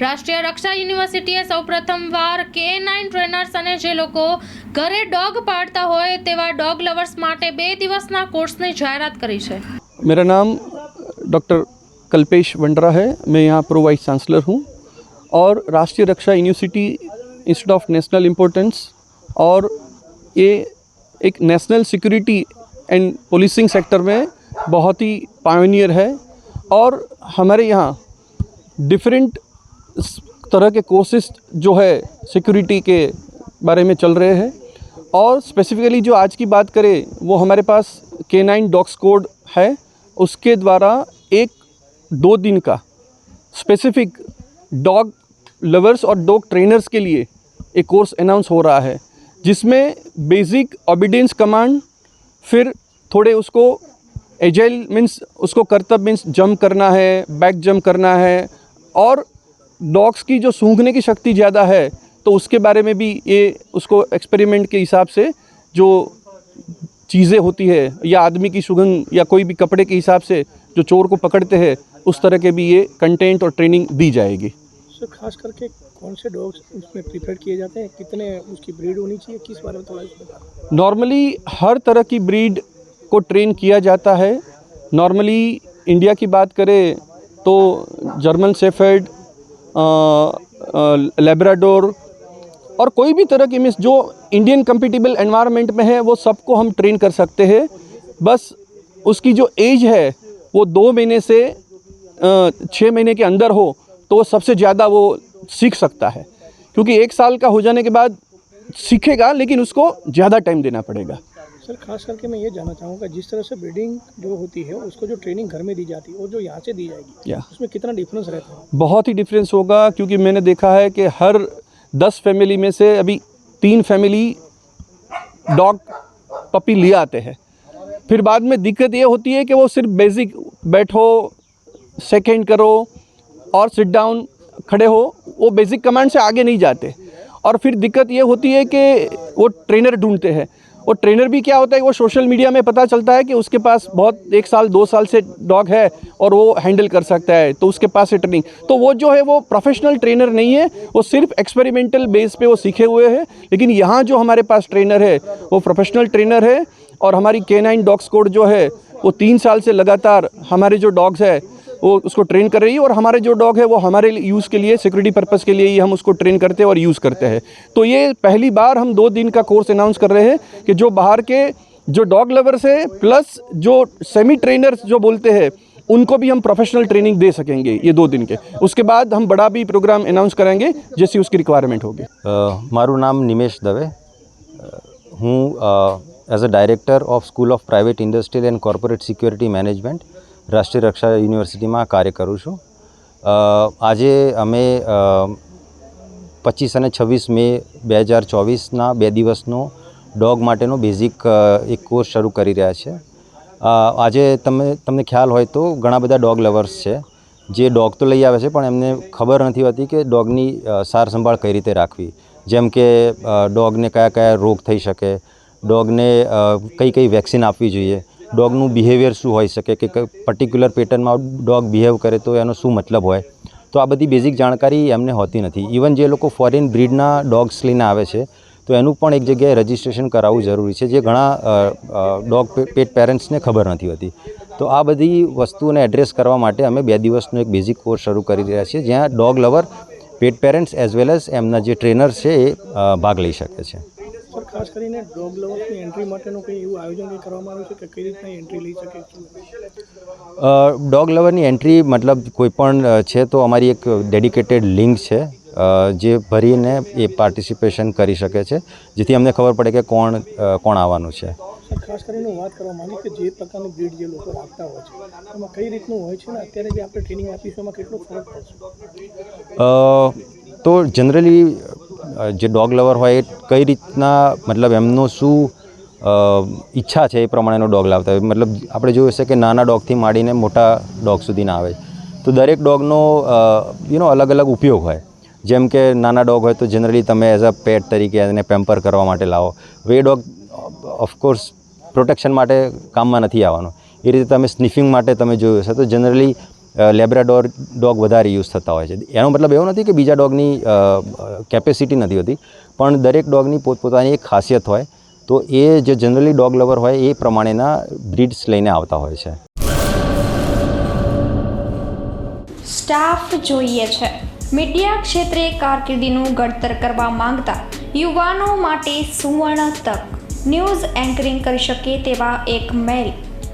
રાષ્ટ્રીય રક્ષા યુનિવર્સિટીએ સૌપ્રથમવાર કે નાઇન ટ્રેનર્સ અને જે લોકો ઘરે ડોગ પાળતા હોય તેવા ડોગ લવર્સ માટે બે દિવસના કોર્સની જાહેરાત કરી છે मेरा नाम डॉक्टर कल्पेश वंडरा है मैं यहाँ प्रो वाइस चांसलर हूँ और Rashtriya Raksha university institute of national importance और ये एक national security and policing sector में बहुत ही पायोनियर है और हमारे यहाँ डिफरेंट तरह के कोर्सेज जो है सिक्योरिटी के बारे में चल रहे हैं। और स्पेसिफिकली जो आज की बात करें, वो हमारे पास के नाइन डॉग्स कोड है। उसके द्वारा एक दो दिन का स्पेसिफिक डॉग लवर्स और डॉग ट्रेनर्स के लिए एक कोर्स अनाउंस हो रहा है, जिसमें बेसिक ऑबिडेंस कमांड फिर थोड़े उसको एजाइल मीन्स उसको करतब मीन्स जंप करना है बैक जंप करना है। और डॉग्स की जो सूंघने की शक्ति ज़्यादा है तो उसके बारे में भी ये उसको एक्सपेरिमेंट के हिसाब से जो चीज़ें होती है या आदमी की सुगंध या कोई भी कपड़े के हिसाब से जो चोर को पकड़ते हैं उस तरह के भी ये कंटेंट और ट्रेनिंग दी जाएगी। सर खास करके कौन से डॉग्स उसमें प्रीफर किए जाते हैं? कितने उसकी ब्रीड होनी चाहिए? किस बारे में थोड़ा नॉर्मली हर तरह की ब्रीड को ट्रेन किया जाता है। नॉर्मली इंडिया की बात करें तो जर्मन शेफर्ड लेब्राडोर और कोई भी तरह की मिस जो इंडियन कंपिटेबल एनवायरनमेंट में है, वो सबको हम ट्रेन कर सकते हैं। बस उसकी जो एज है, वो दो महीने से छः महीने के अंदर हो तो वो सबसे ज़्यादा वो सीख सकता है। क्योंकि एक साल का हो जाने के बाद सीखेगा, लेकिन उसको ज़्यादा टाइम देना पड़ेगा। सर खास करके मैं ये जानना चाहूँगा जिस तरह से ब्रीडिंग जो होती है उसको जो ट्रेनिंग घर में दी जाती है और जो यहाँ से दी जाएगी या उसमें कितना डिफरेंस रहता है? बहुत ही डिफरेंस होगा क्योंकि मैंने देखा है कि हर दस फैमिली में से अभी तीन फैमिली डॉग पपी ले आते हैं। फिर बाद में दिक्कत ये होती है कि वो सिर्फ़ बेसिक बैठो सेकेंड करो और सिट डाउन खड़े हो वो बेसिक कमांड से आगे नहीं जाते। और फिर दिक्कत ये होती है कि वो ट्रेनर ढूंढते हैं। वो ट्रेनर भी क्या होता है वो सोशल मीडिया में पता चलता है कि उसके पास बहुत, एक साल, दो साल से डॉग है और वो हैंडल कर सकता है तो उसके पास है ट्रेनिंग तो वो जो है वो प्रोफेशनल ट्रेनर नहीं है, वो सिर्फ़ एक्सपेरिमेंटल बेस पे वो सीखे हुए हैं, लेकिन यहाँ जो हमारे पास ट्रेनर है, वो प्रोफेशनल ट्रेनर है और हमारी के नाइन डॉग्स कोड जो है, वो तीन साल से लगातार हमारे जो डॉग्स है वो उसको ट्रेन कर रही है और हमारे जो डॉग है, वो हमारे यूज़ के लिए सिक्योरिटी पर्पज़ के लिए ही हम उसको ट्रेन करते हैं और यूज़ करते हैं। तो ये पहली बार हम दो दिन का कोर्स अनाउंस कर रहे हैं कि जो बाहर के जो डॉग लवर्स है प्लस जो सेमी ट्रेनर्स जो बोलते हैं, उनको भी हम प्रोफेशनल ट्रेनिंग दे सकेंगे ये दो दिन के। उसके बाद हम बड़ा भी प्रोग्राम अनाउंस करेंगे जैसे उसकी रिक्वायरमेंट होगी। मारू नाम निमेश दवे। हूँ as a director of school of private industrial and corporate security management Rashtriya Raksha યુનિવર્સિટીમાં કાર્ય કરું છું. આજે અમે પચીસ અને છવ્વીસ મે બે હજાર ચોવીસના બે દિવસનો ડોગ માટેનો બેઝિક એક કોર્સ શરૂ કરી રહ્યા છે. આજે તમે, તમને ખ્યાલ હોય તો ઘણા બધા ડોગ લવર્સ છે. જે ડોગ તો લઈ આવે છે, પણ એમને ખબર નથી હોતી કે ડોગની સારસંભાળ સાર સંભાળ કઈ રીતે રાખવી. જેમ કે ડોગને કયા કયા રોગ થઈ શકે, ડોગને કઈ કઈ વેક્સિન આપવી જોઈએ ડોગનું બિહેવિયર શું હોઈ શકે કે પર્ટિક્યુલર પેટર્નમાં ડોગ બિહેવ કરે તો એનો શું મતલબ હોય? તો આ બધી બેઝિક જાણકારી એમને હોતી નથી. ઇવન જે લોકો ફોરેન બ્રીડના ડોગ્સ લઈને આવે છે, તો એનું પણ એક જગ્યાએ રજિસ્ટ્રેશન કરાવવું જરૂરી છે, જે ઘણા ડોગ પેટ પેરેન્ટ્સને ખબર નથી હોતી. તો આ બધી વસ્તુઓને એડ્રેસ કરવા માટે અમે બે દિવસનો એક બેઝિક કોર્સ શરૂ કરી રહ્યા છીએ, જ્યાં dog lover pet parents as well as એમના જે ટ્રેનર્સ છે એ ભાગ લઈ શકે છે. ખાસ કરીને ડોગ લવર્સની એન્ટ્રી માટેનું કંઈ એવું આયોજન કરવામાં આવ્યું છે કે કઈ રીતના એન્ટ્રી લઈ શકે છે? ડોગ લવરની એન્ટ્રી મતલબ કોઈ પણ છે તો અમારી એક ડેડિકેટેડ લિંક છે જે ભરીને એ પાર્ટિસિપેશન કરી શકે છે જેથી અમને ખબર પડે કે કોણ કોણ આવવાનું છે. ખાસ કરીને વાત કરવા માંગુ કે જે પ્રકારની બ્રીડ જે લોકો રાખતા હોય છે એમાં કઈ રીતનું હોય છે ને અત્યારે જે આપણે ટ્રેનિંગ આપીશું એમાં કેટલો ફરક પડશે? તો જનરલી જે ડોગ લવર હોય એ કઈ રીતના, મતલબ એમનો શું ઈચ્છા છે એ પ્રમાણેનો ડોગ લાવતા હોય? મતલબ આપણે જોયું હશે કે નાના ડોગથી માંડીને મોટા ડોગ સુધીના આવે. તો દરેક ડોગનો યુ નો અલગ અલગ ઉપયોગ હોય. જેમ કે નાના ડોગ હોય તો જનરલી તમે એઝ અ પેટ તરીકે એને પેમ્પર કરવા માટે લાવો. એ ડોગ ઓફકોર્સ પ્રોટેક્શન માટે કામમાં નથી આવવાનો. એ રીતે તમે સ્નિફિંગ માટે તમે જોયું હશે. તો જનરલી લેબ્રાડોર ડોગ વધારે યુઝ થતા હોય છે. એનો મતલબ એવો નથી કે બીજા ડોગની કેપેસિટી નથી હોતી, પણ દરેક ડોગની પોતપોતાની એક ખાસિયત હોય, તો એ જે જનરલી ડોગ લવર હોય, એ પ્રમાણેના બ્રીડ્સ લઈને આવતા હોય છે. સ્ટાફ જોઈએ છે. મીડિયા ક્ષેત્રે કારકિર્દીનું ઘડતર કરવા માંગતા યુવાનો માટે સુવર્ણ તક. ન્યૂઝ એન્કરિંગ કરી શકે તેવા એક મેલ.